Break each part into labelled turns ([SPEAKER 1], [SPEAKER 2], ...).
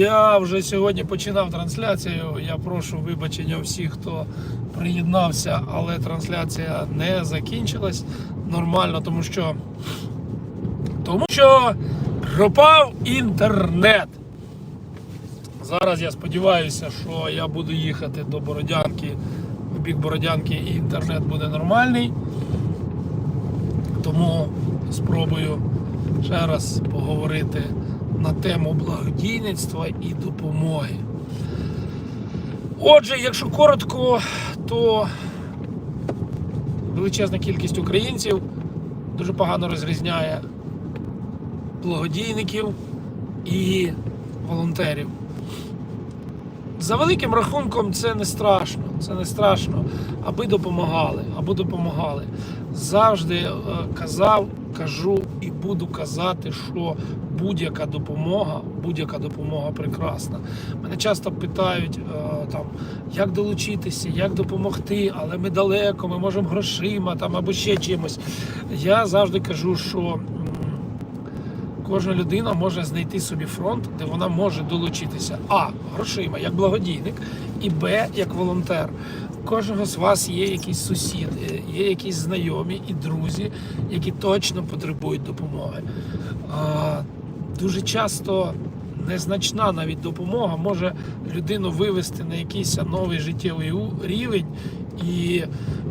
[SPEAKER 1] Я вже сьогодні починав трансляцію. Я прошу вибачення всіх, хто приєднався, але трансляція не закінчилась нормально, тому що тому що пропав інтернет. Зараз я сподіваюся, що я буду їхати до Бородянки, в бік Бородянки, і інтернет буде нормальний. Тому спробую ще раз поговорити на тему благодійництва і допомоги. Отже, якщо коротко, то величезна кількість українців дуже погано розрізняє благодійників і волонтерів. За великим рахунком це не страшно. Це не страшно, аби допомагали, аби допомагали. Завжди е, казав, кажу і буду казати, що будь-яка допомога, будь-яка допомога прекрасна. Мене часто питають е, там, як долучитися, як допомогти, але ми далеко, ми можемо грошима там або ще чимось. Я завжди кажу, що. Кожна людина може знайти собі фронт, де вона може долучитися а грошима як благодійник, і Б як волонтер. У кожного з вас є якісь сусіди, є якісь знайомі і друзі, які точно потребують допомоги. Дуже часто незначна навіть допомога може людину вивести на якийсь новий життєвий рівень, і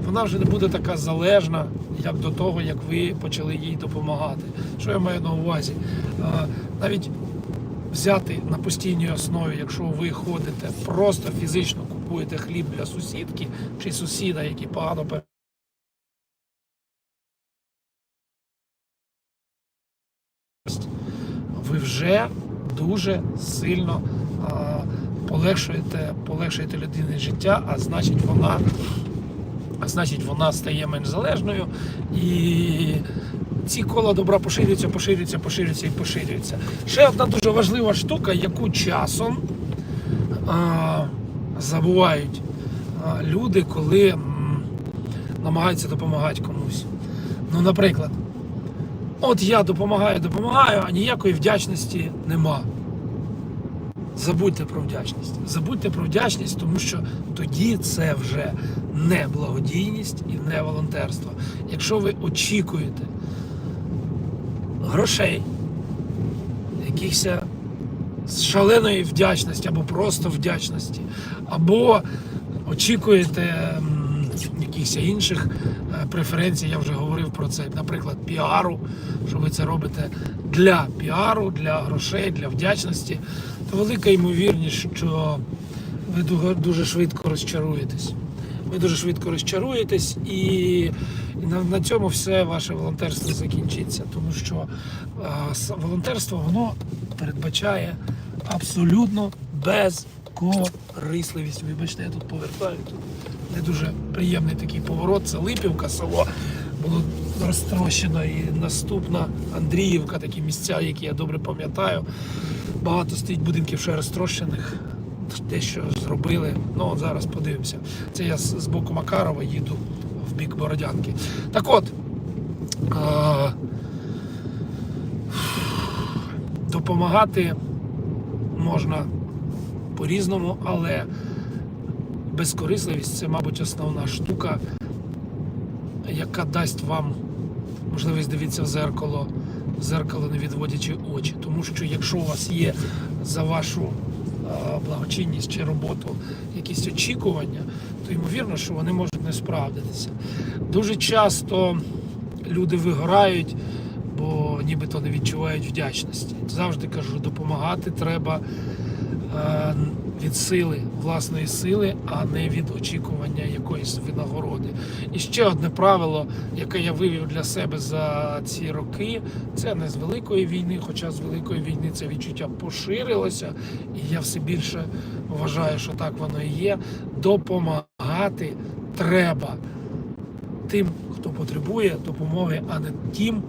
[SPEAKER 1] вона вже не буде така залежна, як до того, як ви почали їй допомагати. Що я маю на увазі? Навіть взяти на постійній основі, якщо ви ходите, просто фізично купуєте хліб для сусідки чи сусіда, який погано ви вже дуже сильно полегшуєте, полегшуєте людині життя, а значить вона, а значить вона стає менш залежною і ці кола добра поширюються, поширюються, поширюються і поширюються. Ще одна дуже важлива штука, яку часом а, забувають а, люди, коли м, намагаються допомагати комусь. Ну, наприклад, от я допомагаю, допомагаю, а ніякої вдячності нема. Забудьте про вдячність. Забудьте про вдячність, тому що тоді це вже не благодійність і не волонтерство. Якщо ви очікуєте грошей, якихось шаленої вдячності або просто вдячності, або очікуєте якихось інших е, преференцій, я вже говорив про це, наприклад, піару, що ви це робите для піару, для грошей, для вдячності, велика ймовірність, що ви дуже швидко розчаруєтесь. Ви дуже швидко розчаруєтесь, і, на, на цьому все ваше волонтерство закінчиться. Тому що а, волонтерство воно передбачає абсолютно безкорисливість. Вибачте, я тут повертаю. Тут не дуже приємний такий поворот. Це Липівка, село було розтрощено. І наступна Андріївка, такі місця, які я добре пам'ятаю. Багато стоїть будинків ще розтрощених. Дещо зробили. Ну, от зараз подивимося. Це я з боку Макарова їду в бік Бородянки. Так от. А, допомагати можна по-різному, але безкорисливість це, мабуть, основна штука, яка дасть вам можливість дивитися в зеркало, в зеркало не відводячи очі. Тому що якщо у вас є за вашу благочинність чи роботу якісь очікування, то ймовірно, що вони можуть не справдитися. Дуже часто люди вигорають, бо нібито не відчувають вдячності. Завжди кажу, допомагати треба е, від сили, власної сили, а не від очікування якоїсь винагороди. І ще одне правило, яке я вивів для себе за ці роки, це не з великої війни, хоча з великої війни це відчуття поширилося, і я все більше вважаю, що так воно і є. Допомагати треба тим, хто потребує допомоги, а не тим,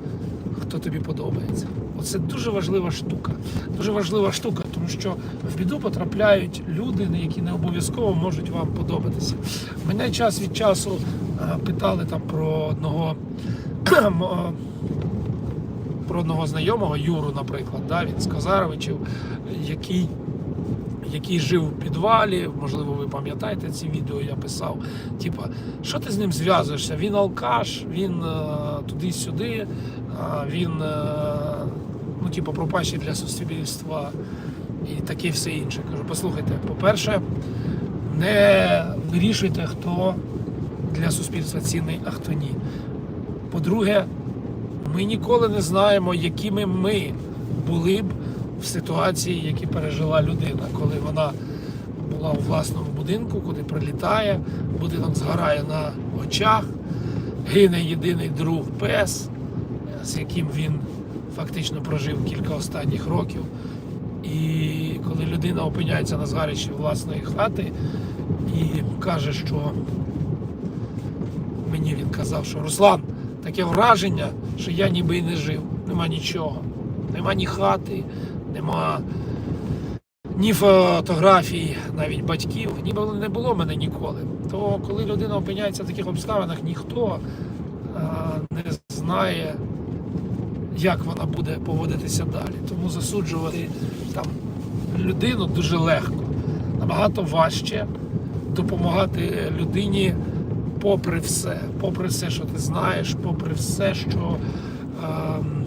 [SPEAKER 1] хто тобі подобається. Оце дуже важлива штука. Дуже важлива штука, що в біду потрапляють люди, які не обов'язково можуть вам подобатися. Мене час від часу е, питали там про одного е, про одного знайомого, Юру, наприклад, да, він з Казаровичів, який який жив у підвалі, можливо, ви пам'ятаєте ці відео, я писав. Типа, що ти з ним зв'язуєшся? Він алкаш, він е, туди-сюди, а він е, ну, типу, пропащий для суспільства і таке все інше. Кажу, послухайте, по-перше, не вирішуйте, хто для суспільства цінний, а хто ні. По-друге, ми ніколи не знаємо, якими ми були б в ситуації, які пережила людина, коли вона була у власному будинку, куди прилітає, будинок згорає на очах, гине єдиний друг пес, з яким він фактично прожив кілька останніх років. І коли людина опиняється на згарищі власної хати і каже, що мені він казав, що Руслан, таке враження, що я ніби і не жив. Нема нічого. Нема ні хати, нема ні фотографій, навіть батьків, ніби не було мене ніколи. То коли людина опиняється в таких обставинах, ніхто а, не знає, як вона буде поводитися далі. Тому засуджувати там людину дуже легко. Набагато важче допомагати людині попри все, попри все, що ти знаєш, попри все, що ем,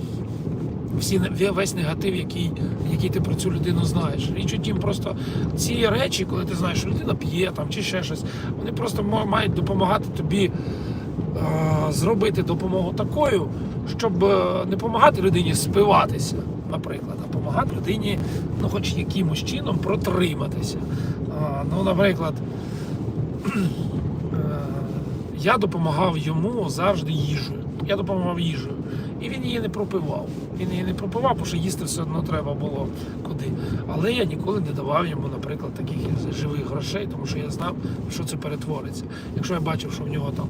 [SPEAKER 1] всі весь негатив, який, який ти про цю людину знаєш. Річ у тім, просто ці речі, коли ти знаєш, що людина п'є там чи ще щось, вони просто ма- мають допомагати тобі е, зробити допомогу такою, щоб е, не допомагати людині спиватися, наприклад, а допомагати людині, ну, хоч якимось чином протриматися. Ну, наприклад, е, я допомагав йому завжди їжею. Я допомагав їжею. І він її не пропивав. Він її не пропивав, бо що їсти все одно треба було куди. Але я ніколи не давав йому, наприклад, таких живих грошей, тому що я знав, що це перетвориться. Якщо я бачив, що в нього там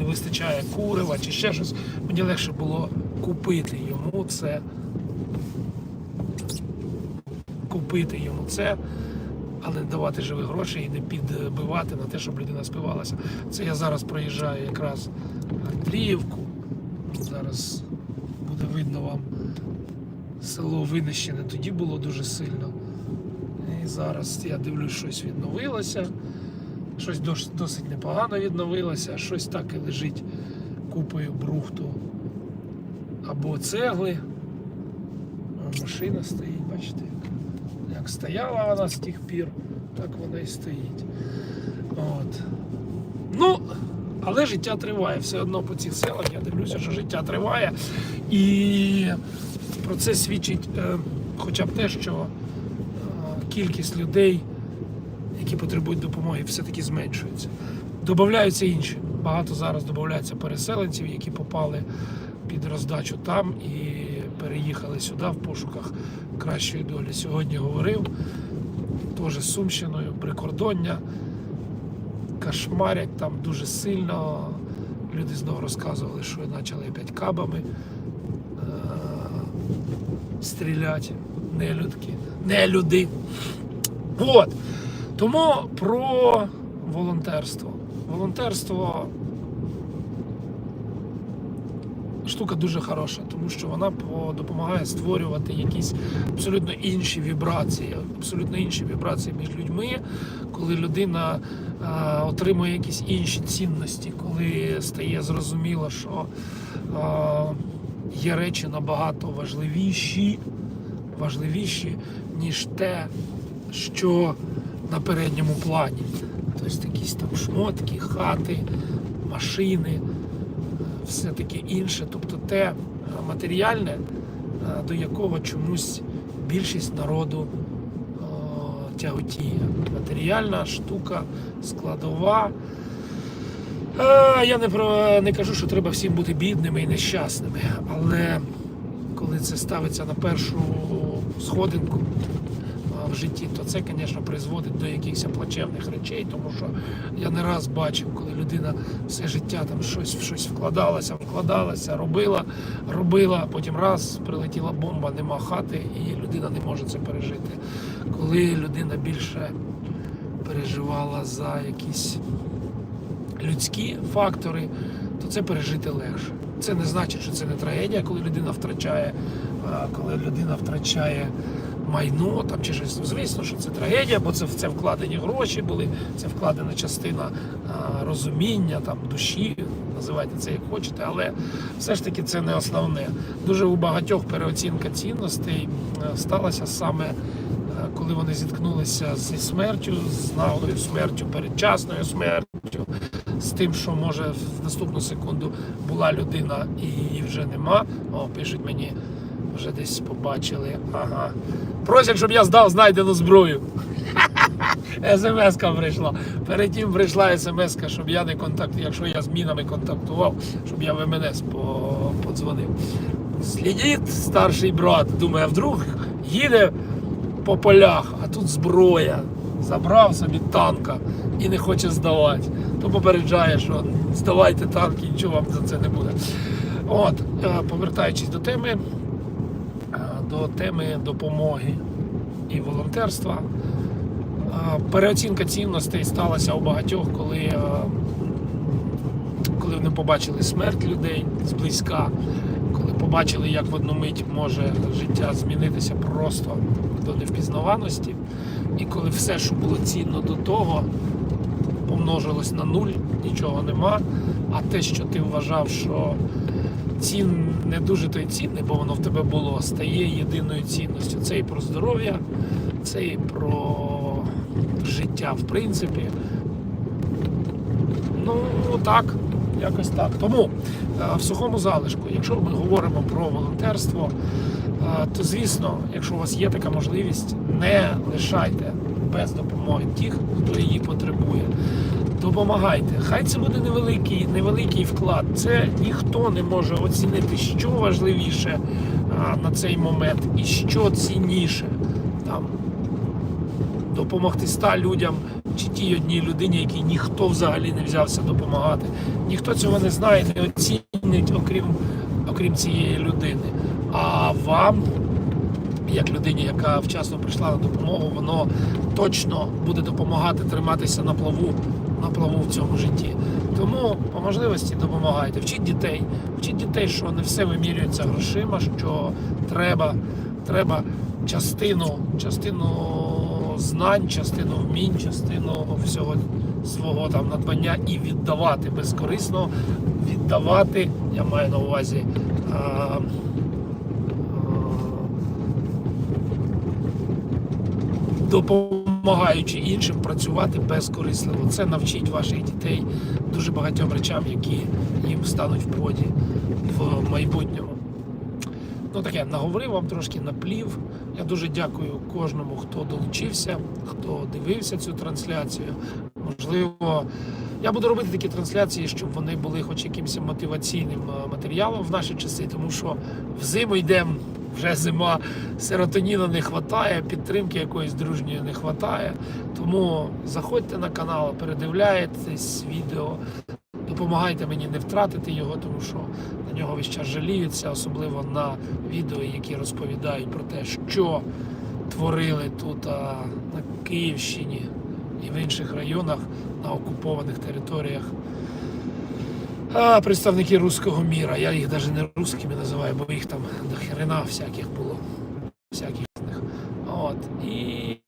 [SPEAKER 1] не вистачає курива чи ще щось, мені легше було купити йому це. Купити йому це, але давати живих грошей і не підбивати на те, щоб людина спивалася. Це я зараз проїжджаю якраз Андріївку. Зараз буде видно вам село винищене. Тоді було дуже сильно. І зараз я дивлюсь, щось відновилося. Щось досить непогано відновилося, щось так і лежить купою брухту або цегли. Машина стоїть, бачите, як стояла вона з тих пір, так вона і стоїть. От. Ну, але життя триває. Все одно по цих селах я дивлюся, що життя триває. І про це свідчить е, хоча б те, що е, кількість людей, які потребують допомоги, все-таки зменшується. Добавляються інші. Багато зараз додається переселенців, які попали під роздачу там і переїхали сюди в пошуках кращої долі. Сьогодні говорив теж з Сумщиною, прикордоння кошмарять там дуже сильно. Люди знову розказували, що почали опять кабами е- стріляти. Нелюдки. Нелюди. От. Тому про волонтерство. Волонтерство штука дуже хороша, тому що вона допомагає створювати якісь абсолютно інші вібрації, абсолютно інші вібрації між людьми, коли людина е, отримує якісь інші цінності, коли стає зрозуміло, що е, є речі набагато важливіші, важливіші, ніж те, що на передньому плані. Тобто якісь там шмотки, хати, машини, все таке інше, тобто те е, матеріальне, е, до якого чомусь більшість народу е, тяготіє. Матеріальна штука, складова. Я не про не кажу, що треба всім бути бідними і нещасними, але коли це ставиться на першу сходинку в житті, то це, звісно, призводить до якихось плачевних речей, тому що я не раз бачив, коли людина все життя там щось в щось вкладалася, вкладалася, робила, робила, а потім раз прилетіла бомба, нема хати, і людина не може це пережити. Коли людина більше переживала за якісь людські фактори, то це пережити легше. Це не значить, що це не трагедія, коли людина втрачає, коли людина втрачає майно там чи щось. Звісно, що це трагедія, бо це в це вкладені гроші були, це вкладена частина а, розуміння, там душі, називайте це як хочете, але все ж таки це не основне. Дуже у багатьох переоцінка цінностей сталася саме коли вони зіткнулися зі смертю, з наглою смертю, передчасною смертю, з тим, що може в наступну секунду була людина і її вже нема. О, пишуть мені, вже десь побачили. Ага. Просять, щоб я здав знайдену зброю. СМС-ка прийшла. Перед тим прийшла смс-ка, щоб я не контактував, якщо я з мінами контактував, щоб я в МНС по- подзвонив. Слідіть, старший брат, думає, вдруг їде по полях, а тут зброя. Забрав собі танка і не хоче здавати. То попереджає, що здавайте танки, нічого вам за це не буде. От, е, повертаючись до теми, до теми допомоги і волонтерства. Переоцінка цінностей сталася у багатьох, коли, е, коли вони побачили смерть людей зблизька, коли побачили, як в одну мить може життя змінитися просто до невпізнаваності, і коли все, що було цінно до того, помножилось на нуль, нічого нема. А те, що ти вважав, що цін не дуже то й цінне, бо воно в тебе було, стає єдиною цінністю. Це і про здоров'я, це і про життя, в принципі. Ну так, якось так. Тому е, в сухому залишку, якщо ми говоримо про волонтерство, е, то звісно, якщо у вас є така можливість, не лишайте без допомоги тих, хто її потребує. Допомагайте. Хай це буде невеликий, невеликий вклад. Це ніхто не може оцінити, що важливіше а, на цей момент і що цінніше. Там допомогти ста людям чи тій одній людині, якій ніхто взагалі не взявся допомагати. Ніхто цього не знає, не оцінить, окрім, окрім цієї людини. А вам, як людині, яка вчасно прийшла на допомогу, воно точно буде допомагати триматися на плаву, на плаву в цьому житті. Тому по можливості допомагайте. Вчіть дітей, вчіть дітей, що не все вимірюється грошима, що треба, треба частину, частину знань, частину вмінь, частину всього свого там надбання і віддавати безкорисно, віддавати, я маю на увазі. А, а, допомагаючи іншим працювати безкорисливо. Це навчить ваших дітей дуже багатьом речам, які їм стануть в пригоді в майбутньому. Ну таке, наговорив вам трошки наплів. Я дуже дякую кожному, хто долучився, хто дивився цю трансляцію. Можливо, я буду робити такі трансляції, щоб вони були хоч якимось мотиваційним е, матеріалом в наші часи, тому що в зиму йдемо, вже зима, серотоніну не вистачає, підтримки якоїсь дружньої не вистачає. Тому заходьте на канал, передивляйтесь відео, допомагайте мені не втратити його, тому що на нього весь час жаліються, особливо на відео, які розповідають про те, що творили тут а, на Київщині і в інших районах на окупованих територіях. А, представники руського міра. Я їх навіть не русскими називаю, бо їх там до хрена всяких було. Всяких. них. От. І